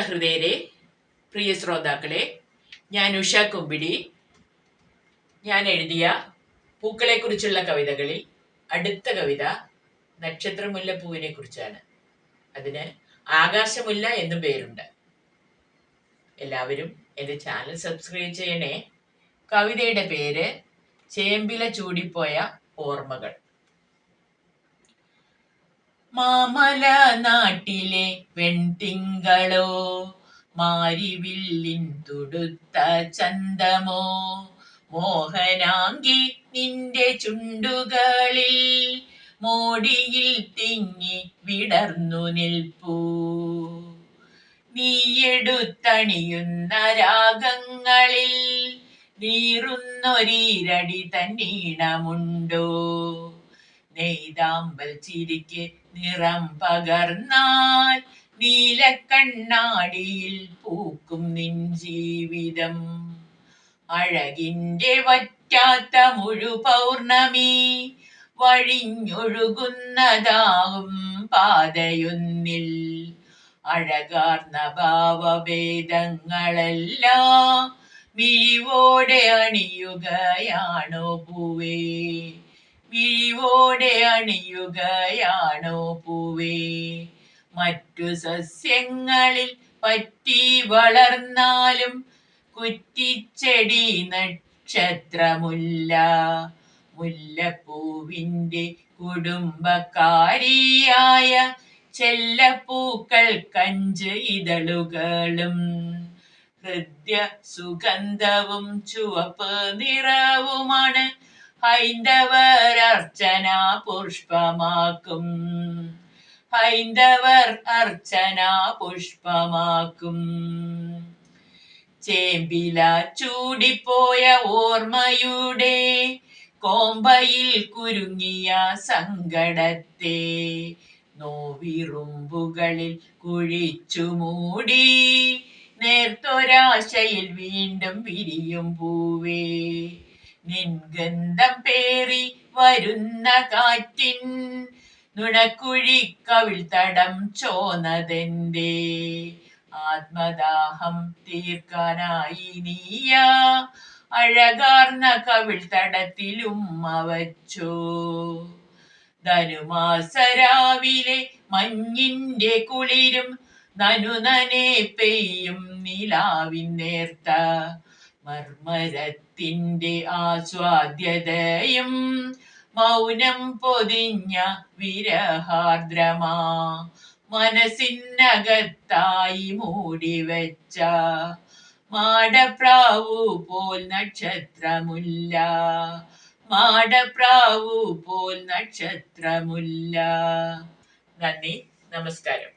ഹൃദയരെ പ്രിയ ശ്രോതാക്കളെ ഞാൻ ഉഷ കുമ്പിടി. ഞാൻ എഴുതിയ പൂക്കളെക്കുറിച്ചുള്ള കവിതകളിൽ അടുത്ത കവിത നക്ഷത്രമുല്ലപ്പൂവിനെ കുറിച്ചാണ് അതിന് ആകാശമുല്ല എന്നും പേരുണ്ട്. എല്ലാവരും എന്റെ ചാനൽ സബ്സ്ക്രൈബ് ചെയ്യണേ. കവിതയുടെ പേര് ചേമ്പില ചൂടിപ്പോയ ഓർമ്മകൾ. മാമല നാട്ടിലെ വെൺതിങ്കളോ മാരിവില്ലിൻ തുടുത്ത ചന്തമോ മോഹനാങ്കി നിന്റെ ചുണ്ടുകളിൽ മോടിയിൽ തിങ്ങി വിടർന്നു നിൽപ്പൂ. നീയെടുത്തണിയുന്ന രാഗങ്ങളിൽ നീറുന്നൊരീരടി തന്നീണമുണ്ടോ? നെയ്താമ്പൽ ചിരിക്ക് നിറം പകർന്നാൽ നീലക്കണ്ണാടിയിൽ പൂക്കും നിൻ ജീവിതം അഴകിന്റെ വറ്റാത്ത മുഴു പൗർണമി വഴിഞ്ഞൊഴുകുന്നതാവും പാതയൊന്നിൽ. അഴകാർന്ന ഭാവഭേദങ്ങളെല്ലാം മിഴിവോടെ അണിയുകയാണോ പൂവേ മിഴിവോടെ അണിയുകയാണോ പൂവേ? മറ്റു സസ്യങ്ങളിൽ പറ്റി വളർന്നാലും കുറ്റിച്ചെടി നക്ഷത്രമുല്ല. മുല്ലപ്പൂവിന്റെ കുടുംബക്കാരിയായ ചെല്ലപ്പൂക്കൾ കഞ്ച് ഇതളുകളും. ഹൃദ്യ സുഗന്ധവും ചുവപ്പ് നിറവുമാണ് ഹൈന്ദവർ അർച്ചന പുഷ്പമാക്കും. ഹൈന്ദവർ അർച്ചന പുഷ്പമാക്കും. ചേമ്പില ചൂടിപ്പോയ ഓർമ്മയുടെ കോമ്പയിൽ കുരുങ്ങിയ സങ്കടത്തെ നോവിറുമ്പുകളിൽ കുഴിച്ചു മൂടി. നേർത്തൊരാശയിൽ വീണ്ടും വിരിയും പൂവേ. നിൻഗന്ധം പേറി വരുന്ന കാറ്റിൻ നുണക്കുഴി കവിൾ തടം ചോന്നതെന്റെ ആത്മദാഹം തീർക്കാനായി നീയ. അഴകാർന്ന കവിൾ തടത്തിലും അവച്ചു. ധനുമാസരാവിലെ മഞ്ഞിന്റെ കുളിരും നനുനനെ പെയ്യും നിലാവിൻ നേർത്ത മർമരത്തിന്റെ ആസ്വാദ്യതയും മൗനം പൊതിഞ്ഞ വിരഹാർദ്രമാ. മനസ്സിനകത്തായി മൂടിവെച്ച മാടപ്രാവു പോൽ നക്ഷത്രമുല്ല. മാടപ്രാവു പോൽ നക്ഷത്രമുല്ല. നന്ദി നമസ്കാരം.